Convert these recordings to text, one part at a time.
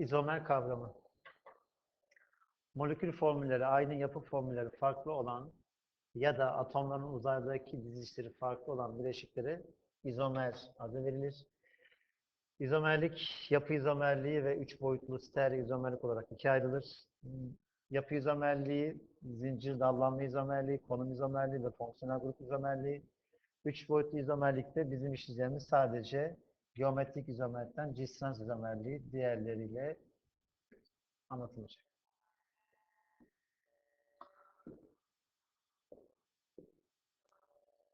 İzomer kavramı. Molekül formülleri aynı yapı formülleri farklı olan ya da atomların uzaydaki dizilişleri farklı olan bileşiklere izomer adı verilir. İzomerlik, yapı izomerliği ve üç boyutlu stereo izomerlik olarak ikiye ayrılır. Yapı izomerliği, zincir dallanma izomerliği, konum izomerliği ve fonksiyonel grup izomerliği. Üç boyutlu izomerlikte bizim işleyeceğimiz sadece geometrik izomerlikten cis-trans izomerliği diğerleriyle anlatılacak.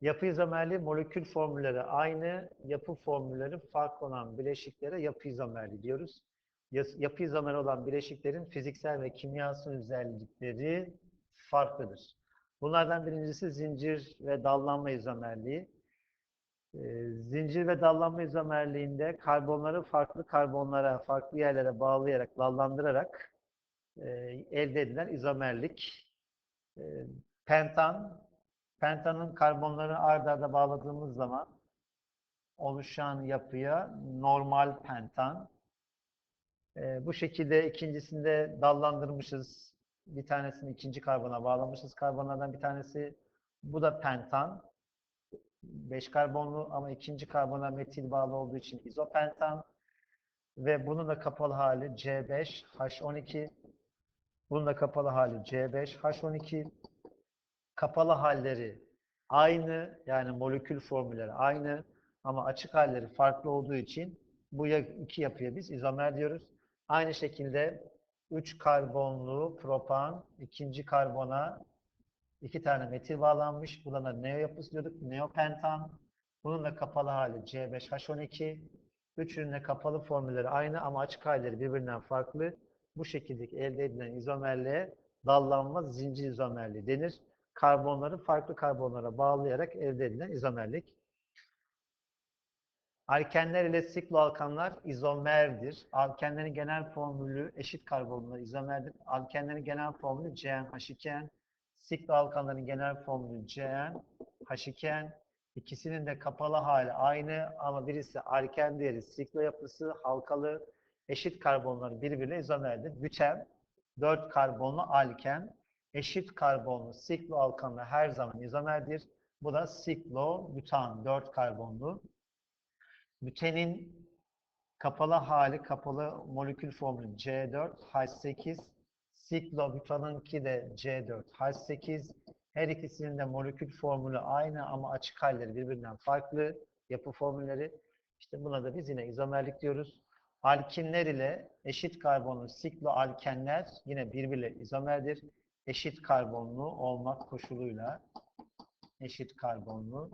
Yapı izomerliği molekül formülleri aynı, yapı formülleri farklı olan bileşiklere yapı izomerliği diyoruz. Yapı izomeri olan bileşiklerin fiziksel ve kimyasal özellikleri farklıdır. Bunlardan birincisi zincir ve dallanma izomerliği. Ee, Zincir ve dallanma izomerliğinde karbonları farklı karbonlara, farklı yerlere bağlayarak, dallandırarak e, elde edilen izomerlik. E, Pentan, pentanın karbonları ard arda bağladığımız zaman oluşan yapıya normal pentan. E, bu şekilde ikincisinde dallandırmışız. Bir tanesini ikinci karbona bağlamışız. Karbonlardan bir tanesi bu da pentan. 5 karbonlu ama ikinci karbona metil bağlı olduğu için izopentan. Ve bunun da kapalı hali C5H12. Bunun da kapalı hali C5H12. Kapalı halleri aynı yani molekül formülleri aynı ama açık halleri farklı olduğu için bu iki yapıya biz izomer diyoruz. Aynı şekilde 3 karbonlu propan ikinci karbona iki tane metil bağlanmış. Buna neo yapısı diyorduk. Neopentan. Bunun da kapalı hali C5H12. Üçünün de kapalı formülleri aynı ama açık halleri birbirinden farklı. Bu şekildeki elde edilen izomerliğe dallanma zincir izomerliği denir. Karbonları farklı karbonlara bağlayarak elde edilen izomerlik. Alkenler ile sikloalkanlar izomerdir. Alkenlerin genel formülü eşit karbonlar izomerdir. Alkenlerin genel formülü CnH2n. Sikloalkanların genel formülü CN, H2n. İkisinin de kapalı hali aynı ama birisi alken diğeri siklo yapısı halkalı eşit karbonları birbirine izomerdir. Büten 4 karbonlu alken eşit karbonlu sikloalkanla her zaman izomerdir. Bu da siklobutan 4 karbonlu. Bütenin kapalı hali kapalı molekül formülü C4H8 Siklobutanınki de C4H8. Her ikisinin de molekül formülü aynı ama açık halleri birbirinden farklı yapı formülleri. İşte buna da biz yine izomerlik diyoruz. Alkinler ile eşit karbonlu sikloalkenler yine birbiriyle izomerdir. Eşit karbonlu olmak koşuluyla eşit karbonlu.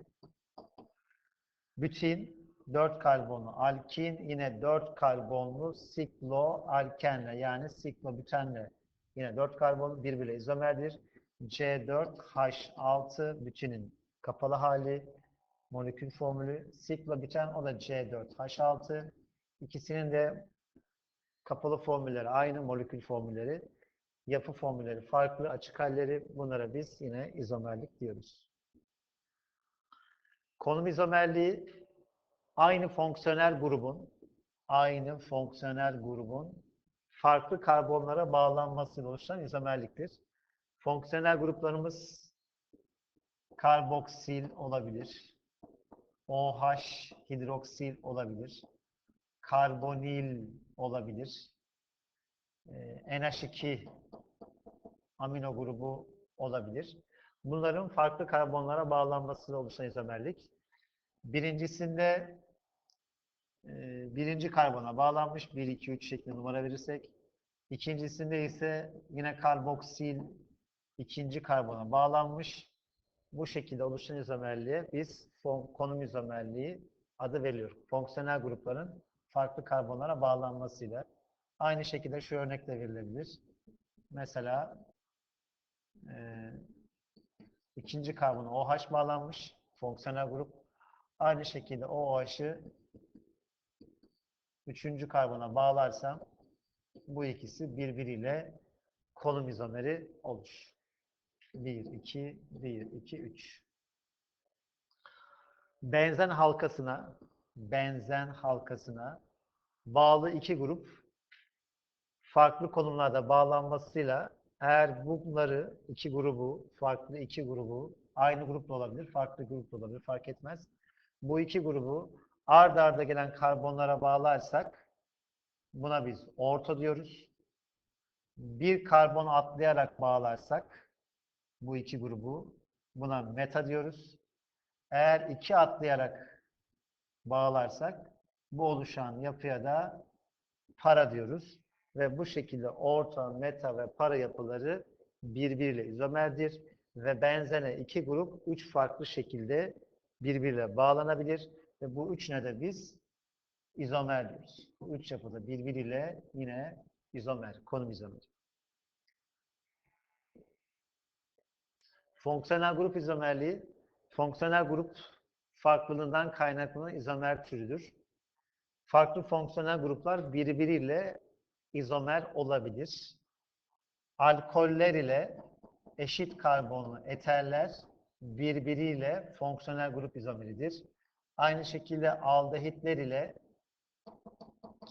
Bütün 4 karbonlu alkin yine 4 karbonlu sikloalkenle yani siklobütenle Yine 4 karbon birbiriyle izomerdir. C4H6 bütünün kapalı hali molekül formülü. Siklobüten o da C4H6. İkisinin de kapalı formülleri aynı molekül formülleri. Yapı formülleri farklı açık halleri. Bunlara biz yine izomerlik diyoruz. Konum izomerliği aynı fonksiyonel grubun aynı fonksiyonel grubun farklı karbonlara bağlanmasıyla oluşan izomerliktir. Fonksiyonel gruplarımız karboksil olabilir. OH hidroksil olabilir. Karbonil olabilir. Ee, NH2 amino grubu olabilir. Bunların farklı karbonlara bağlanmasıyla oluşan izomerlik. Birincisinde birinci karbona bağlanmış 1, 2, 3 şeklinde numara verirsek. İkincisinde ise yine karboksil ikinci karbona bağlanmış. Bu şekilde oluşan izomerliğe biz konum izomerliği adı veriliyor. Fonksiyonel grupların farklı karbonlara bağlanmasıyla. Aynı şekilde şu örnekle verilebilir. Mesela e, ikinci karbona OH bağlanmış. Fonksiyonel grup. Aynı şekilde OH'ı üçüncü karbona bağlarsam bu ikisi birbiriyle konum izomeri olur. 1, 2, 1, 2, 3. Benzen halkasına benzen halkasına bağlı iki grup farklı konumlarda bağlanmasıyla eğer bunları iki grubu, farklı iki grubu, aynı grup da olabilir, farklı grup da olabilir, fark etmez. Bu iki grubu ard arda gelen karbonlara bağlarsak buna biz orta diyoruz. Bir karbon atlayarak bağlarsak bu iki grubu buna meta diyoruz. Eğer iki atlayarak bağlarsak bu oluşan yapıya da para diyoruz. Ve bu şekilde orta, meta ve para yapıları birbiriyle izomerdir. Ve benzene iki grup üç farklı şekilde birbiriyle bağlanabilir. Ve bu üçüne de biz izomer diyoruz. Bu üç yapıda birbiriyle yine izomer, konum izomer. Fonksiyonel grup izomerliği, fonksiyonel grup farklılığından kaynaklanan izomer türüdür. Farklı fonksiyonel gruplar birbiriyle izomer olabilir. Alkoller ile eşit karbonlu eterler birbiriyle fonksiyonel grup izomeridir. Aynı şekilde aldehitler ile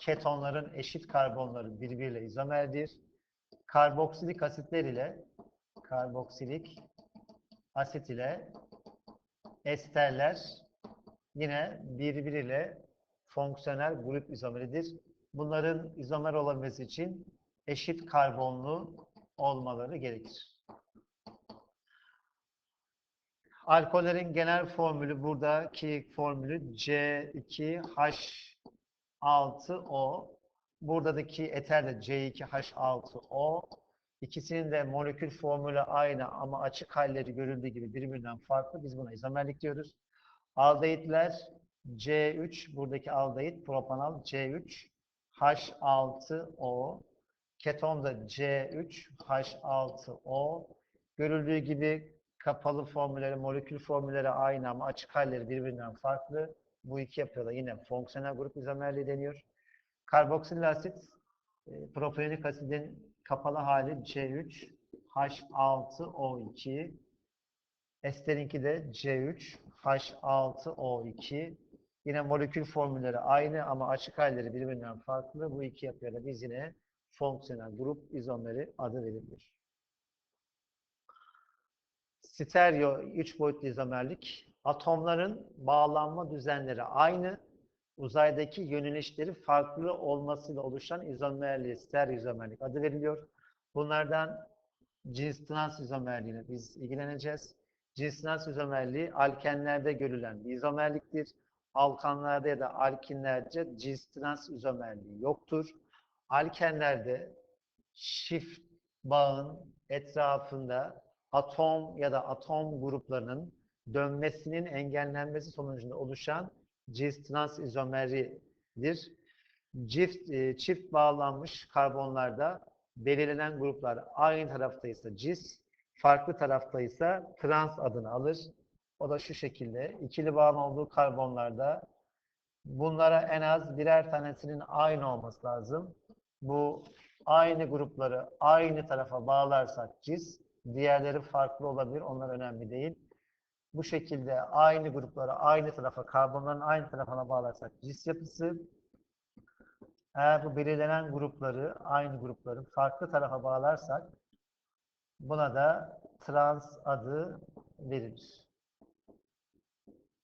ketonların eşit karbonları birbiriyle izomerdir. Karboksilik asitler ile karboksilik asit ile esterler yine birbiriyle fonksiyonel grup izomeridir. Bunların izomer olabilmesi için eşit karbonlu olmaları gerekir. Alkollerin genel formülü buradaki formülü C2H6O. Buradaki eter de C2H6O. İkisinin de molekül formülü aynı ama açık halleri görüldüğü gibi birbirinden farklı. Biz buna izomerlik diyoruz. Aldehitler C3, buradaki aldehit propanal C3, H6O. Keton da C3, H6O. Görüldüğü gibi kapalı formülleri, molekül formülleri aynı ama açık halleri birbirinden farklı. Bu iki yapıda yine fonksiyonel grup izomerliği deniyor. Karboksil asit, e, propiyonik asidin kapalı hali C3, H6O2. Esterinki de C3, H6O2. Yine molekül formülleri aynı ama açık halleri birbirinden farklı. Bu iki yapıya da biz yine fonksiyonel grup izomeri adı verilir. Stereo 3 boyutlu izomerlik. Atomların bağlanma düzenleri aynı. Uzaydaki yönelişleri farklı olmasıyla oluşan izomerliğe stereo izomerlik adı veriliyor. Bunlardan cins trans izomerliğine biz ilgileneceğiz. Cins trans izomerliği alkenlerde görülen bir izomerliktir. Alkanlarda ya da alkinlerde cins trans izomerliği yoktur. Alkenlerde çift bağın etrafında atom ya da atom gruplarının dönmesinin engellenmesi sonucunda oluşan cis trans izomeridir. Çift, e, çift bağlanmış karbonlarda belirlenen gruplar aynı taraftaysa cis, farklı taraftaysa trans adını alır. O da şu şekilde. ikili bağlı olduğu karbonlarda bunlara en az birer tanesinin aynı olması lazım. Bu aynı grupları aynı tarafa bağlarsak cis, diğerleri farklı olabilir. Onlar önemli değil. Bu şekilde aynı grupları aynı tarafa, karbonların aynı tarafına bağlarsak cis yapısı, eğer bu belirlenen grupları, aynı grupları farklı tarafa bağlarsak buna da trans adı verilir.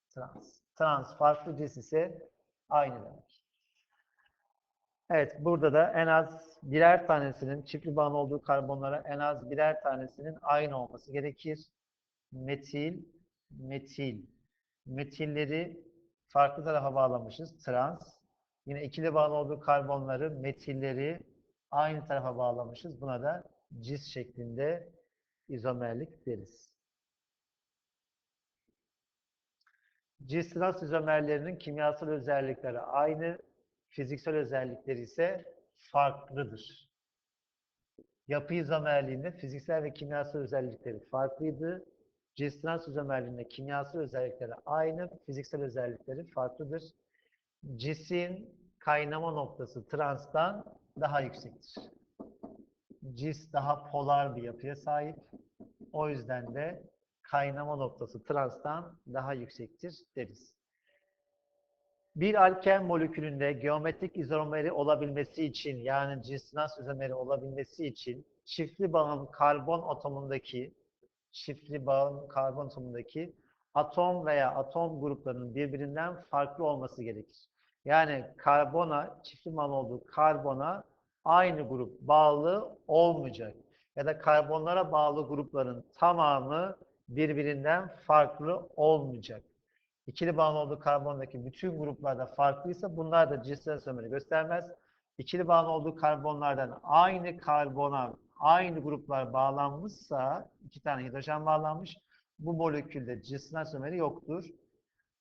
Trans. Trans farklı cins ise aynı demek. Evet, burada da en az birer tanesinin çiftli bağlı olduğu karbonlara en az birer tanesinin aynı olması gerekir. Metil, metil. Metilleri farklı tarafa bağlamışız. Trans. Yine ikili bağlı olduğu karbonları, metilleri aynı tarafa bağlamışız. Buna da cis şeklinde izomerlik deriz. Cis trans izomerlerinin kimyasal özellikleri aynı, fiziksel özellikleri ise farklıdır. Yapı izomerliğinde fiziksel ve kimyasal özellikleri farklıydı. Cis trans izomerliğinde kimyasal özellikleri aynı, fiziksel özellikleri farklıdır. Cisin kaynama noktası transtan daha yüksektir. Cis daha polar bir yapıya sahip. O yüzden de kaynama noktası transtan daha yüksektir deriz. Bir alken molekülünde geometrik izomeri olabilmesi için yani cinsnas izomeri olabilmesi için çiftli bağın karbon atomundaki çiftli bağın karbon atomundaki atom veya atom gruplarının birbirinden farklı olması gerekir. Yani karbona, çiftli bağın olduğu karbona aynı grup bağlı olmayacak. Ya da karbonlara bağlı grupların tamamı birbirinden farklı olmayacak. İkili bağın olduğu karbondaki bütün gruplarda farklıysa bunlar da cinsel sömürü göstermez. İkili bağın olduğu karbonlardan aynı karbona aynı gruplar bağlanmışsa iki tane hidrojen bağlanmış. Bu molekülde cinsel sömürü yoktur.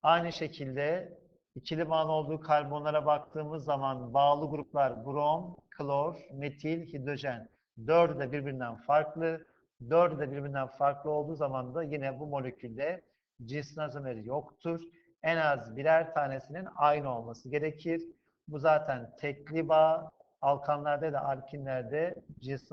Aynı şekilde ikili bağın olduğu karbonlara baktığımız zaman bağlı gruplar brom, klor, metil, hidrojen. Dördü de birbirinden farklı. Dördü de birbirinden farklı olduğu zaman da yine bu molekülde cinsel sömürü yoktur. En az birer tanesinin aynı olması gerekir. Bu zaten tekli bağ, alkanlarda da alkinlerde cinsel